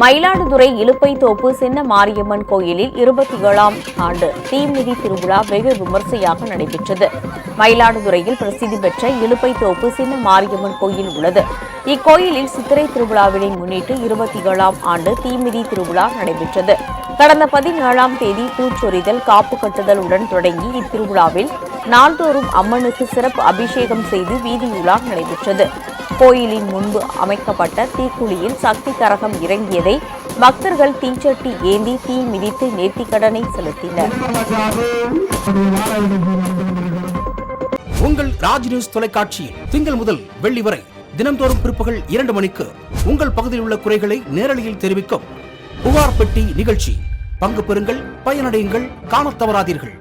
மயிலாடுதுறை இலுப்பைத்தோப்பு சின்ன மாரியம்மன் கோயிலில் இருபத்தி ஏழாம் ஆண்டு தீமிதி திருவிழா வெகு விமர்சையாக நடைபெற்றது. மயிலாடுதுறையில் பிரசித்தி பெற்ற இலுப்பைத்தோப்பு சின்ன மாரியம்மன் கோயில் உள்ளது. இக்கோயிலில் சித்திரை திருவிழாவினை முன்னிட்டு இருபத்தி ஏழாம் ஆண்டு தீமிதி திருவிழா நடைபெற்றது. கடந்த பதினேழாம் தேதி பூச்சொரிதல் காப்பு கட்டுதல் உடன் தொடங்கி இத்திருவிழாவில் நாள்தோறும் அம்மனுக்கு சிறப்பு அபிஷேகம் செய்து வீதியுலா நடைபெற்றது. கோயிலின் முன்பு அமைக்கப்பட்ட தீக்குழியில் சக்தி கரகம் இறங்கியதை பக்தர்கள் தீச்சட்டி ஏந்தி தீ மிதித்து நேர்த்திக்கடனை செலுத்தினர். உங்கள் ராஜ் நியூஸ் தொலைக்காட்சியில் திங்கள் முதல் வெள்ளி வரை தினம்தோறும் பிற்பகல் இரண்டு மணிக்கு உங்கள் பகுதியில் உள்ள குறைகளை நேரலையில் தெரிவிக்கும் புகார் பெட்டி நிகழ்ச்சி. பங்கு பெறுங்கள் பயனடையுங்கள் காண தவறாதீர்கள்.